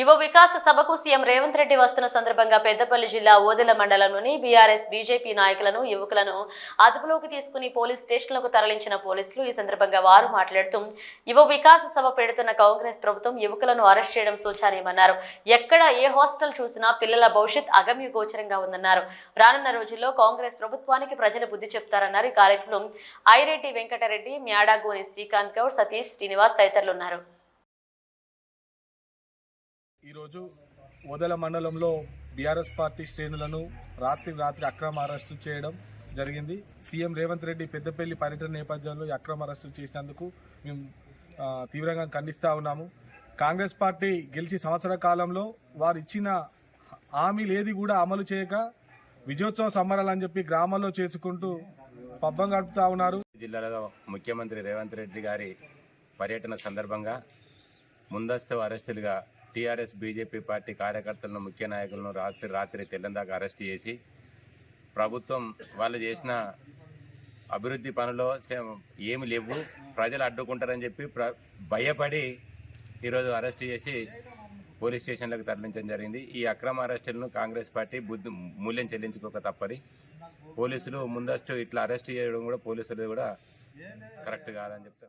యువ వికాస సభకు సీఎం రేవంత్ రెడ్డి వస్తున్న సందర్భంగా పెద్దపల్లి జిల్లా ఓదెల మండలంలోని బీఆర్ఎస్ బీజేపీ నాయకులను యువకులను అదుపులోకి తీసుకుని పోలీస్ స్టేషన్లకు తరలించిన పోలీసులు ఈ సందర్భంగా వారు మాట్లాడుతూ యువ వికాస సభ పెడుతున్న కాంగ్రెస్ ప్రభుత్వం యువకులను అరెస్ట్ చేయడం సూచనీయమన్నారు ఎక్కడ ఏ హాస్టల్ చూసినా పిల్లల భవిష్యత్ అగమ్య గోచరంగా ఉందన్నారు. రానున్న రోజుల్లో కాంగ్రెస్ ప్రభుత్వానికి ప్రజలు బుద్ధి చెప్తారన్నారు. ఈ కార్యక్రమం ఐరెడ్డి వెంకటరెడ్డి మ్యాడాగోని శ్రీకాంత్ గౌడ్ సతీష్ శ్రీనివాస్ తదితరులు ఉన్నారు. ఈరోజు వదల మండలంలో బీఆర్ఎస్ పార్టీ శ్రేణులను రాత్రి రాత్రి అక్రమ అరెస్టులు చేయడం జరిగింది. సీఎం రేవంత్ రెడ్డి పెద్దపల్లి పర్యటన నేపథ్యంలో ఈ అక్రమ అరెస్టులు చేసినందుకు మేము తీవ్రంగా ఖండిస్తూ ఉన్నాము. కాంగ్రెస్ పార్టీ గెలిచి సంవత్సర కాలంలో వారు ఇచ్చిన హామీలేది కూడా అమలు చేయక విజయోత్సవ సంబరాలు అని చెప్పి గ్రామాల్లో చేసుకుంటూ పబ్బం గడుపుతా ఉన్నారు. జిల్లాలో ముఖ్యమంత్రి రేవంత్ రెడ్డి గారి పర్యటన సందర్భంగా ముందస్తు అరెస్టులుగా టీఆర్ఎస్ బీజేపీ పార్టీ కార్యకర్తలను ముఖ్య నాయకులను రాత్రి రాత్రి తెల్లందాకా అరెస్ట్ చేసి ప్రభుత్వం వాళ్ళు చేసిన అభివృద్ధి పనులు ఏమి లేవు. ప్రజలు అడ్డుకుంటారని చెప్పి భయపడి ఈరోజు అరెస్ట్ చేసి పోలీస్ స్టేషన్లకు తరలించడం జరిగింది. ఈ అక్రమ అరెస్టులను కాంగ్రెస్ పార్టీ బుద్ధి మూల్యం చెల్లించుకోక తప్పది. పోలీసులు ముందస్తు ఇట్లా అరెస్ట్ చేయడం కూడా పోలీసులు కూడా కరెక్ట్ కాదని చెప్తారు.